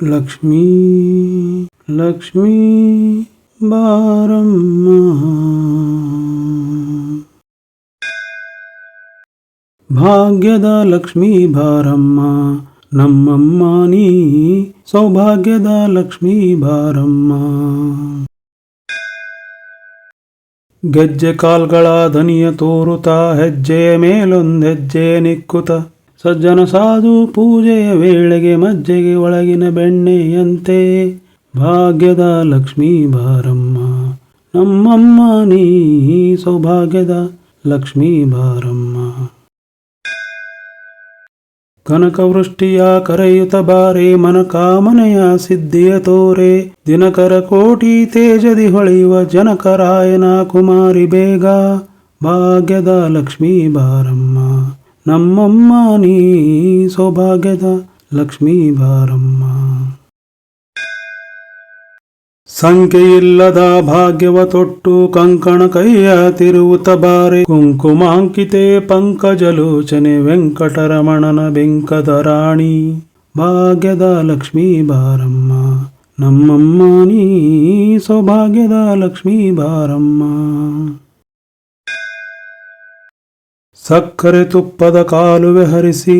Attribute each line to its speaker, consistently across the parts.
Speaker 1: ಲಕ್ಷ್ಮೀ ಲಕ್ಷ್ಮೀ ಬಾರಮ್ಮ. ಭಾಗ್ಯದ ಲಕ್ಷ್ಮೀ ಬಾರಮ್ಮ, ನಮ್ಮಮ್ಮ ನೀ ಸೌಭಾಗ್ಯದ ಲಕ್ಷ್ಮೀ ಬಾರಮ್ಮ. ಗೆಜ್ಜೆ ಕಾಲ್ಗಳ ಧನಿಯ ತೋರುತ್ತಾ ಹೆಜ್ಜೆಯ ಮೇಲೊಂದೆಜ್ಜೆ ನಿಕ್ಕುತ ಸಜ್ಜನ ಸಾಧು ಪೂಜೆಯ ವೇಳೆಗೆ ಮಜ್ಜೆಗೆ ಒಳಗಿನ ಬೆಣ್ಣೆಯಂತೆ, ಭಾಗ್ಯದ ಲಕ್ಷ್ಮೀ ಬಾರಮ್ಮ ನಮ್ಮಮ್ಮ ನೀ ಸೌಭಾಗ್ಯದ ಲಕ್ಷ್ಮೀ ಬಾರಮ್ಮ ಕನಕವೃಷ್ಟಿಯ ಕರೆಯುತ ಬಾರೆ ಮನ ಕಾಮನೆಯ ಸಿದ್ಧಿಯ ತೋರೆ, ದಿನಕರ ಕೋಟಿ ತೇಜದಿ ಹೊಳೆಯುವ ಜನಕರಾಯನ ಕುಮಾರಿ ಬೇಗ, ಭಾಗ್ಯದ ಲಕ್ಷ್ಮೀ ಬಾರಮ್ಮ ನಮ್ಮಮ್ಮ ನೀ ಸೌಭಾಗ್ಯದ ಲಕ್ಷ್ಮೀ ಬಾರಮ್ಮ. ಸಂಖ್ಯೆಯಿಲ್ಲದ ಭಾಗ್ಯವ ತೊಟ್ಟು ಕಂಕಣ ಕೈಯ ತಿರುವುತ ಬಾರೆ. ಕುಂಕುಮಾಂಕಿತೆ ಪಂಕಜಲೋಚನೆ ವೆಂಕಟರಮಣನ ಬೆಂಕದ ರಾಣಿ. ಭಾಗ್ಯದ ಲಕ್ಷ್ಮೀ ಬಾರಮ್ಮ. ನಮ್ಮಮ್ಮ ನೀ ಸೌಭಾಗ್ಯದ ಲಕ್ಷ್ಮೀ ಬಾರಮ್ಮ. ಸಕ್ಕರೆ ತುಪ್ಪದ ಕಾಲುವೆ ಹರಿಸಿ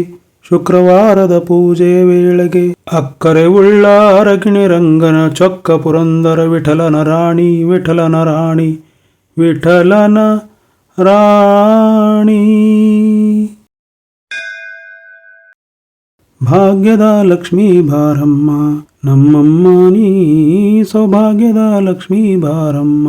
Speaker 1: ಶುಕ್ರವಾರದ ಪೂಜೆಯ ವೇಳೆಗೆ ಅಕ್ಕರೆ ಉಳ್ಳ ಅರಗಿಣಿ ರಂಗನ ಚೊಕ್ಕ ಪುರಂದರ ವಿಠಲನ ರಾಣಿ ವಿಠಲನ ರಾಣಿ ವಿಠಲನ ರಾಣಿ. ಭಾಗ್ಯದ ಲಕ್ಷ್ಮೀ ಬಾರಮ್ಮ ನಮ್ಮಮ್ಮ ನೀ ಸೌಭಾಗ್ಯದ ಲಕ್ಷ್ಮೀ ಬಾರಮ್ಮ